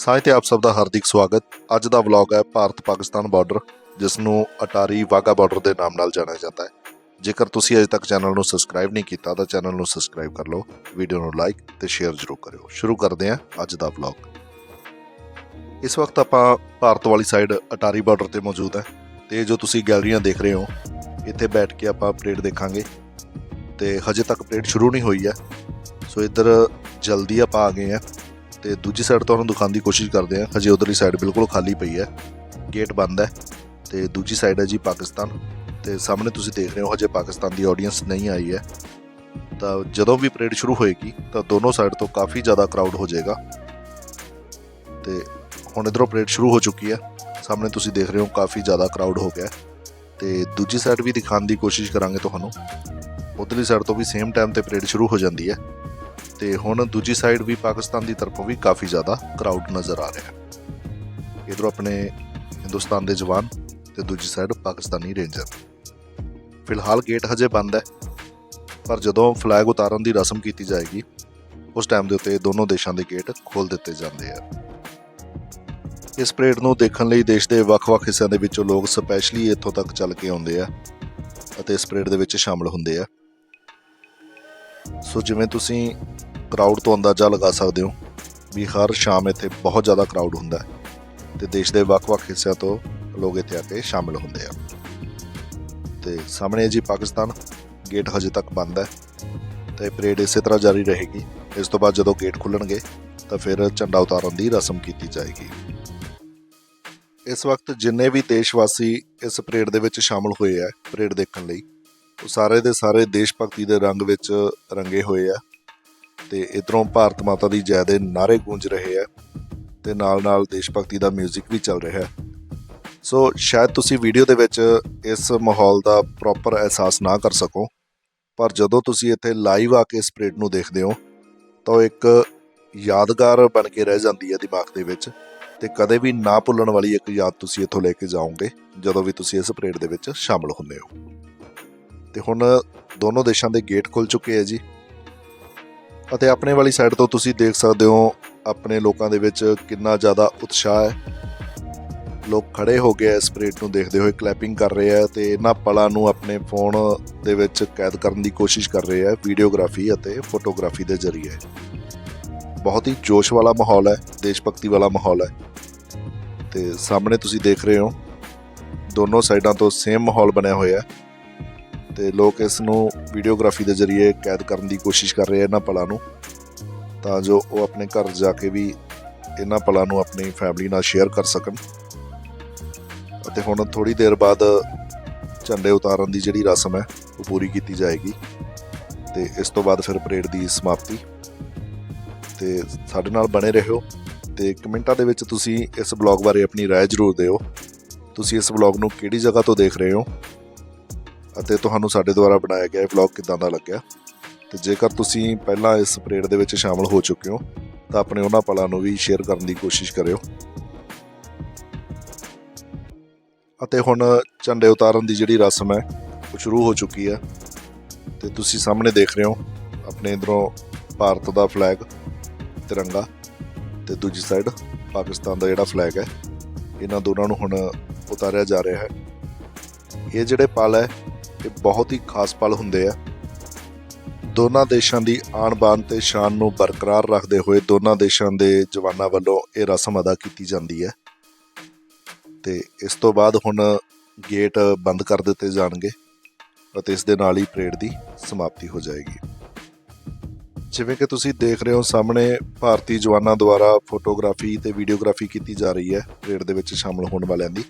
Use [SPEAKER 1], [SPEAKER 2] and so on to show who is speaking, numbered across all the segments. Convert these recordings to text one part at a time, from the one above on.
[SPEAKER 1] ਸਾਥ ਤੇ ਆਪ ਸਭ ਦਾ ਹਾਰਦਿਕ ਸਵਾਗਤ। ਅੱਜ ਦਾ ਵਲੌਗ ਹੈ ਭਾਰਤ ਪਾਕਿਸਤਾਨ ਬਾਰਡਰ, ਜਿਸ ਨੂੰ ਅਟਾਰੀ ਵਾਗਾ ਬਾਰਡਰ ਦੇ ਨਾਮ ਨਾਲ ਜਾਣਿਆ ਜਾਂਦਾ ਹੈ। ਜੇਕਰ ਤੁਸੀਂ ਅਜੇ ਤੱਕ ਚੈਨਲ ਨੂੰ ਸਬਸਕ੍ਰਾਈਬ ਨਹੀਂ ਕੀਤਾ, ਤਾਂ ਚੈਨਲ ਨੂੰ ਸਬਸਕ੍ਰਾਈਬ ਕਰ ਲਓ, ਵੀਡੀਓ ਨੂੰ ਲਾਈਕ ਤੇ ਸ਼ੇਅਰ ਜ਼ਰੂਰ ਕਰਿਓ। ਸ਼ੁਰੂ ਕਰਦੇ ਹਾਂ ਅੱਜ ਦਾ ਵਲੌਗ। ਇਸ ਵਕਤ ਆਪਾਂ ਭਾਰਤ ਵਾਲੀ ਸਾਈਡ ਅਟਾਰੀ ਬਾਰਡਰ ਤੇ ਮੌਜੂਦ ਹੈ ਤੇ ਜੋ ਤੁਸੀਂ ਗੈਲਰੀਆਂ ਦੇਖ ਰਹੇ ਹੋ, ਇੱਥੇ ਬੈਠ ਕੇ ਆਪਾਂ ਪਰੇਡ ਦੇਖਾਂਗੇ। ਤੇ ਹਜੇ ਤੱਕ ਪਰੇਡ ਸ਼ੁਰੂ ਨਹੀਂ ਹੋਈ ਹੈ, ਸੋ ਇੱਧਰ ਜਲਦੀ ਆਪਾਂ ਆ ਗਏ ਆ ਤੇ ਦੂਜੀ ਸਾਈਡ ਤੁਹਾਨੂੰ ਦਿਖਾਉਣ ਦੀ ਕੋਸ਼ਿਸ਼ ਕਰਦੇ ਹਾਂ। ਹਜੇ ਉਧਰਲੀ ਸਾਈਡ ਬਿਲਕੁਲ ਖਾਲੀ ਪਈ ਹੈ। ਗੇਟ ਬੰਦ ਹੈ ਤੇ ਦੂਜੀ ਸਾਈਡ ਹੈ ਜੀ ਪਾਕਿਸਤਾਨ। ਤੇ ਸਾਹਮਣੇ ਤੁਸੀਂ ਦੇਖ ਰਹੇ ਹੋ, ਹਜੇ ਪਾਕਿਸਤਾਨ ਦੀ ਆਡੀਅנס ਨਹੀਂ ਆਈ ਹੈ। ਤਾਂ ਜਦੋਂ ਵੀ ਪਰੇਡ ਸ਼ੁਰੂ ਹੋਏਗੀ, ਤਾਂ ਦੋਨੋਂ ਸਾਈਡ ਤੋਂ ਕਾਫੀ ਜ਼ਿਆਦਾ ਕਰਾਊਡ ਹੋ ਜਾਏਗਾ। ਤੇ ਹੁਣ ਇਧਰੋਂ ਪਰੇਡ ਸ਼ੁਰੂ ਹੋ ਚੁੱਕੀ ਹੈ। ਸਾਹਮਣੇ ਤੁਸੀਂ ਦੇਖ ਰਹੇ ਹੋ, ਕਾਫੀ ਜ਼ਿਆਦਾ ਕਰਾਊਡ ਹੋ ਗਿਆ ਹੈ। ਤੇ ਦੂਜੀ ਸਾਈਡ ਵੀ ਦਿਖਾਉਣ ਦੀ ਕੋਸ਼ਿਸ਼ ਕਰਾਂਗੇ ਤੁਹਾਨੂੰ। ਉਧਰਲੀ ਸਾਈਡ ਤੋਂ ਵੀ ਸੇਮ ਟਾਈਮ ਤੇ ਪਰੇਡ ਸ਼ੁਰੂ ਹੋ ਜਾਂਦੀ ਹੈ। ਤੇ ਹੁਣ ਦੂਜੀ ਸਾਈਡ ਵੀ ਪਾਕਿਸਤਾਨ ਦੀ ਤਰਫੋਂ ਵੀ ਕਾਫੀ ਜ਼ਿਆਦਾ ਕਰਾਊਡ ਨਜ਼ਰ ਆ ਰਿਹਾ ਹੈ। ਇਧਰੋਂ ਆਪਣੇ ਹਿੰਦੁਸਤਾਨ ਦੇ ਜਵਾਨ ਤੇ ਦੂਜੀ ਸਾਈਡ ਪਾਕਿਸਤਾਨੀ ਰੇਂਜਰ ਫਿਲਹਾਲ ਗੇਟ ਹਜੇ ਬੰਦ ਹੈ, ਪਰ ਜਦੋਂ ਫਲੈਗ ਉਤਾਰਨ ਦੀ ਰਸਮ ਕੀਤੀ ਜਾਏਗੀ, ਉਸ ਟਾਈਮ ਦੇ ਉੱਤੇ ਦੋਨੋਂ ਦੇਸ਼ਾਂ ਦੇ ਗੇਟ ਖੋਲ ਦਿੱਤੇ ਜਾਂਦੇ ਆ। ਇਸ ਪਰੇਡ ਨੂੰ ਦੇਖਣ ਲਈ ਦੇਸ਼ ਦੇ ਵੱਖ-ਵੱਖ ਹਿੱਸਿਆਂ ਦੇ ਵਿੱਚੋਂ ਲੋਕ ਸਪੈਸ਼ਲੀ ਇੱਥੋਂ ਤੱਕ ਚੱਲ ਕੇ ਆਉਂਦੇ ਆ ਅਤੇ ਇਸ ਪਰੇਡ ਦੇ ਵਿੱਚ ਸ਼ਾਮਲ ਹੁੰਦੇ ਆ। ਸੋ ਜਿਵੇਂ ਤੁਸੀਂ ਕਰਾਊਡ ਤੋਂ ਅੰਦਾਜ਼ਾ ਲਗਾ ਸਕਦੇ ਹੋ ਵੀ ਹਰ ਸ਼ਾਮ ਇੱਥੇ ਬਹੁਤ ਜ਼ਿਆਦਾ ਕਰਾਊਡ ਹੁੰਦਾ ਹੈ ਤੇ ਦੇਸ਼ ਦੇ ਵੱਖ-ਵੱਖ ਹਿੱਸਿਆਂ ਤੋਂ ਲੋਕ ਇੱਥੇ ਆ ਕੇ ਸ਼ਾਮਿਲ ਹੁੰਦੇ ਆ। ਤੇ ਸਾਹਮਣੇ ਜੀ ਪਾਕਿਸਤਾਨ ਗੇਟ ਹਜੇ ਤੱਕ ਬੰਦ ਹੈ ਤੇ ਪਰੇਡ ਇਸੇ ਤਰ੍ਹਾਂ ਜਾਰੀ ਰਹੇਗੀ। ਇਸ ਤੋਂ ਬਾਅਦ ਜਦੋਂ ਗੇਟ ਖੁੱਲਣਗੇ ਤਾਂ ਫਿਰ ਝੰਡਾ ਉਤਾਰਨ ਦੀ ਰਸਮ ਕੀਤੀ ਜਾਏਗੀ। ਇਸ ਵਕਤ ਜਿੰਨੇ ਵੀ ਦੇਸ਼ ਵਾਸੀ ਇਸ ਪਰੇਡ ਦੇ ਵਿੱਚ ਸ਼ਾਮਲ ਹੋਏ ਆ ਪਰੇਡ ਦੇਖਣ ਲਈ, ਉਹ ਸਾਰੇ ਦੇ ਸਾਰੇ ਦੇਸ਼ ਭਗਤੀ ਦੇ ਰੰਗ ਵਿੱਚ ਰੰਗੇ ਹੋਏ ਆ। ਤੇ ਇਧਰੋਂ ਭਾਰਤ ਮਾਤਾ ਦੀ ਜੈ ਦੇ ਨਾਰੇ ਗੂੰਜ ਰਹੇ ਆ ਤੇ ਨਾਲ ਨਾਲ ਦੇਸ਼ ਭਗਤੀ ਦਾ 뮤직 ਵੀ ਚੱਲ ਰਿਹਾ ਹੈ। ਸੋ ਸ਼ਾਇਦ ਤੁਸੀਂ ਵੀਡੀਓ ਦੇ ਵਿੱਚ ਇਸ ਮਾਹੌਲ ਦਾ ਪ੍ਰੋਪਰ ਅਹਿਸਾਸ ਨਾ ਕਰ ਸਕੋ, ਪਰ ਜਦੋਂ ਤੁਸੀਂ ਇੱਥੇ ਲਾਈਵ ਆ ਕੇ ਇਸ ਪਰੇਡ ਨੂੰ ਦੇਖਦੇ ਹੋ, ਤਾਂ ਉਹ ਇੱਕ ਯਾਦਗਾਰ ਬਣ ਕੇ ਰਹਿ ਜਾਂਦੀ ਹੈ ਦਿਮਾਗ ਦੇ ਵਿੱਚ ਤੇ ਕਦੇ ਵੀ ਨਾ ਭੁੱਲਣ ਵਾਲੀ ਇੱਕ ਯਾਦ ਤੁਸੀਂ ਇੱਥੋਂ ਲੈ ਕੇ ਜਾਓਗੇ, ਜਦੋਂ ਵੀ ਤੁਸੀਂ ਇਸ ਪਰੇਡ ਦੇ ਵਿੱਚ ਸ਼ਾਮਲ ਹੁੰਦੇ ਹੋ। ਤੇ ਹੁਣ ਦੋਨੋਂ ਦੇਸ਼ਾਂ ਦੇ ਗੇਟ ਖੁੱਲ ਚੁੱਕੇ ਆ ਜੀ। ਅਤੇ ਆਪਣੇ ਵਾਲੀ ਸਾਈਡ ਤੋਂ ਤੁਸੀਂ ਦੇਖ ਸਕਦੇ ਹੋ ਆਪਣੇ ਲੋਕਾਂ ਦੇ ਵਿੱਚ ਕਿੰਨਾ ਜ਼ਿਆਦਾ ਉਤਸ਼ਾਹ ਹੈ। ਲੋਕ ਖੜੇ ਹੋ ਗਏ ਇਸ ਪਰੇਡ ਨੂੰ ਦੇਖਦੇ ਹੋਏ ਕਲੈਪਿੰਗ ਕਰ ਰਹੇ ਆ ਤੇ ਇਹਨਾਂ ਪਲਾਂ ਨੂੰ ਆਪਣੇ ਫੋਨ ਦੇ ਵਿੱਚ ਕੈਦ ਕਰਨ ਦੀ ਕੋਸ਼ਿਸ਼ ਕਰ ਰਹੇ ਆ ਵੀਡੀਓਗ੍ਰਾਫੀ ਅਤੇ ਫੋਟੋਗ੍ਰਾਫੀ ਦੇ ਜ਼ਰੀਏ। ਬਹੁਤ ਹੀ ਜੋਸ਼ ਵਾਲਾ ਮਾਹੌਲ ਹੈ, ਦੇਸ਼ ਭਗਤੀ ਵਾਲਾ ਮਾਹੌਲ ਹੈ। ਤੇ ਸਾਹਮਣੇ ਤੁਸੀਂ ਦੇਖ ਰਹੇ ਹੋ, ਦੋਨੋਂ ਸਾਈਡਾਂ ਤੋਂ ਸੇਮ ਮਾਹੌਲ ਬਣਿਆ ਹੋਇਆ ਹੈ। ਤੇ ਲੋਕ ਇਸ ਨੂੰ ਵੀਡੀਓਗ੍ਰਾਫੀ ਦੇ ਜ਼ਰੀਏ ਕੈਦ ਕਰਨ ਦੀ ਕੋਸ਼ਿਸ਼ ਕਰ ਰਹੇ ਆ ਇਹਨਾਂ ਪਲਾਂ ਨੂੰ ਤਾਂ ਜੋ ਉਹ ਆਪਣੇ ਘਰ ਜਾ ਕੇ ਵੀ ਇਹਨਾਂ ਪਲਾਂ ਨੂੰ ਆਪਣੀ ਫੈਮਿਲੀ ਨਾਲ ਸ਼ੇਅਰ ਕਰ ਸਕਣ ਅਤੇ ਹੁਣ ਥੋੜੀ ਦੇਰ ਬਾਅਦ ਝੰਡੇ ਉਤਾਰਨ ਦੀ ਜਿਹੜੀ ਰਸਮ ਹੈ ਉਹ ਪੂਰੀ ਕੀਤੀ ਜਾਏਗੀ ਤੇ ਇਸ ਤੋਂ ਬਾਅਦ ਫਿਰ ਪਰੇਡ ਦੀ ਸਮਾਪਤੀ ਤੇ ਸਾਡੇ ਨਾਲ ਬਣੇ ਰਹੋ ਤੇ ਕਮੈਂਟਾਂ ਦੇ ਵਿੱਚ ਤੁਸੀਂ ਇਸ ਬਲੌਗ ਬਾਰੇ ਆਪਣੀ رائے ਜ਼ਰੂਰ ਦਿਓ ਤੁਸੀਂ ਇਸ ਬਲੌਗ ਨੂੰ ਕਿਹੜੀ ਜਗ੍ਹਾ ਤੋਂ ਦੇਖ ਰਹੇ ਹੋ ਅਤੇ ਤੁਹਾਨੂੰ ਸਾਡੇ ਦੁਆਰਾ ਬਣਾਇਆ ਗਿਆ ਇਹ ਵਲੌਗ ਕਿਦਾਂ ਦਾ ਲੱਗਿਆ? ਤੇ ਜੇਕਰ ਤੁਸੀਂ ਪਹਿਲਾਂ ਇਸ ਪਰੇਡ ਦੇ ਵਿੱਚ ਸ਼ਾਮਲ ਹੋ ਚੁੱਕੇ ਹੋ, ਤਾਂ ਆਪਣੇ ਉਹਨਾਂ ਪਲਾਂ ਨੂੰ ਵੀ ਸ਼ੇਅਰ ਕਰਨ ਦੀ ਕੋਸ਼ਿਸ਼ ਕਰਿਓ। ਅਤੇ ਹੁਣ ਝੰਡੇ ਉਤਾਰਨ ਦੀ ਜਿਹੜੀ ਰਸਮ ਹੈ, ਉਹ ਸ਼ੁਰੂ ਹੋ ਚੁੱਕੀ ਹੈ। ਤੇ ਤੁਸੀਂ ਸਾਹਮਣੇ ਦੇਖ ਰਹੇ ਹੋ, ਆਪਣੇ ਇਧਰੋਂ ਭਾਰਤ ਦਾ ਫਲੈਗ ਤਿਰੰਗਾ ਤੇ ਦੂਜੀ ਸਾਈਡ ਪਾਕਿਸਤਾਨ ਦਾ ਜਿਹੜਾ ਫਲੈਗ ਹੈ, ਇਹਨਾਂ ਦੋਨਾਂ ਨੂੰ ਹੁਣ ਉਤਾਰਿਆ ਜਾ ਰਿਹਾ ਹੈ। ਇਹ ਜਿਹੜੇ ਪਲ ਹੈ ਇਹ ਬਹੁਤ ਹੀ ਖਾਸ ਪਲ ਹੁੰਦੇ ਆ। ਦੋਨਾਂ ਦੇਸ਼ਾਂ ਦੀ ਆਣ ਬਾਣ ਤੇ ਸ਼ਾਨ ਨੂੰ ਬਰਕਰਾਰ ਰੱਖਦੇ ਹੋਏ ਦੋਨਾਂ ਦੇਸ਼ਾਂ ਦੇ ਜਵਾਨਾਂ ਵੱਲੋਂ ਇਹ ਰਸਮ ਅਦਾ ਕੀਤੀ ਜਾਂਦੀ ਹੈ। ਤੇ ਇਸ ਤੋਂ ਬਾਅਦ ਹੁਣ ਗੇਟ ਬੰਦ ਕਰ ਦਿੱਤੇ ਜਾਣਗੇ ਅਤੇ ਇਸ ਦੇ ਨਾਲ ਹੀ ਪਰੇਡ ਦੀ ਸਮਾਪਤੀ ਹੋ ਜਾਏਗੀ। ਜਿਵੇਂ ਕਿ ਤੁਸੀਂ ਦੇਖ ਰਹੇ ਹੋ, ਸਾਹਮਣੇ ਭਾਰਤੀ ਜਵਾਨਾਂ ਦੁਆਰਾ ਫੋਟੋਗ੍ਰਾਫੀ ਤੇ ਵੀਡੀਓਗ੍ਰਾਫੀ ਕੀਤੀ ਜਾ ਰਹੀ ਹੈ। ਪਰੇਡ ਦੇ ਵਿੱਚ ਸ਼ਾਮਲ ਹੋਣ ਵਾਲਿਆਂ ਦੀ।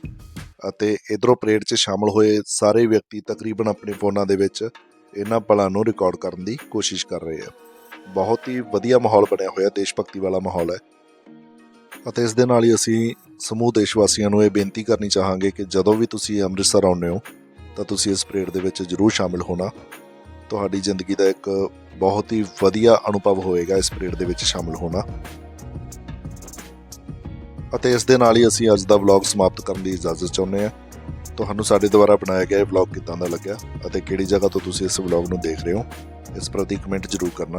[SPEAKER 1] ਅਤੇ ਇਧਰੋਂ ਪਰੇਡ 'ਚ ਸ਼ਾਮਲ ਹੋਏ ਸਾਰੇ ਵਿਅਕਤੀ ਤਕਰੀਬਨ ਆਪਣੇ ਫੋਨਾਂ ਦੇ ਵਿੱਚ ਇਹਨਾਂ ਪਲਾਂ ਨੂੰ ਰਿਕਾਰਡ ਕਰਨ ਦੀ ਕੋਸ਼ਿਸ਼ ਕਰ ਰਹੇ ਆ। ਬਹੁਤ ਹੀ ਵਧੀਆ ਮਾਹੌਲ ਬਣਿਆ ਹੋਇਆ ਦੇਸ਼ ਭਗਤੀ ਵਾਲਾ ਮਾਹੌਲ ਹੈ। ਅਤੇ ਇਸ ਦੇ ਨਾਲ ਹੀ ਅਸੀਂ ਸਮੂਹ ਦੇਸ਼ ਵਾਸੀਆਂ ਨੂੰ ਇਹ ਬੇਨਤੀ ਕਰਨੀ ਚਾਹਾਂਗੇ ਕਿ ਜਦੋਂ ਵੀ ਤੁਸੀਂ ਅੰਮ੍ਰਿਤਸਰ ਆਉਂਦੇ ਹੋ, ਤਾਂ ਤੁਸੀਂ ਇਸ ਪਰੇਡ ਦੇ ਵਿੱਚ ਜ਼ਰੂਰ ਸ਼ਾਮਿਲ ਹੋਣਾ। ਤੁਹਾਡੀ ਜ਼ਿੰਦਗੀ ਦਾ ਇੱਕ ਬਹੁਤ ਹੀ ਵਧੀਆ ਅਨੁਭਵ ਹੋਏਗਾ ਇਸ ਪਰੇਡ ਦੇ ਵਿੱਚ ਸ਼ਾਮਿਲ ਹੋਣਾ। ਅਤੇ ਇਸ ਦੇ ਨਾਲ ਹੀ ਅਸੀਂ ਅੱਜ ਦਾ ਵਲੌਗ ਸਮਾਪਤ ਕਰਨ ਦੀ ਇਜਾਜ਼ਤ ਚਾਹੁੰਦੇ ਹਾਂ। ਤੁਹਾਨੂੰ ਸਾਡੇ ਦੁਆਰਾ ਬਣਾਇਆ ਗਿਆ ਇਹ ਵਲੌਗ ਕਿਦਾਂ ਦਾ ਲੱਗਿਆ ਅਤੇ ਕਿਹੜੀ ਜਗ੍ਹਾ ਤੋਂ ਤੁਸੀਂ ਇਸ ਵਲੌਗ ਨੂੰ ਦੇਖ ਰਹੇ ਹੋ, ਇਸ ਪ੍ਰਤੀ ਕਮੈਂਟ ਜ਼ਰੂਰ ਕਰਨਾ।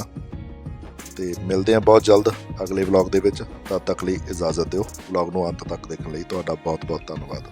[SPEAKER 1] ਤੇ ਮਿਲਦੇ ਹਾਂ ਬਹੁਤ ਜਲਦ ਅਗਲੇ ਵਲੌਗ ਦੇ ਵਿੱਚ। ਤਦ ਤੱਕ ਲਈ ਇਜਾਜ਼ਤ ਦਿਓ। ਵਲੌਗ ਨੂੰ ਅੰਤ ਤੱਕ ਦੇਖਣ ਲਈ ਤੁਹਾਡਾ ਬਹੁਤ ਬਹੁਤ ਧੰਨਵਾਦ।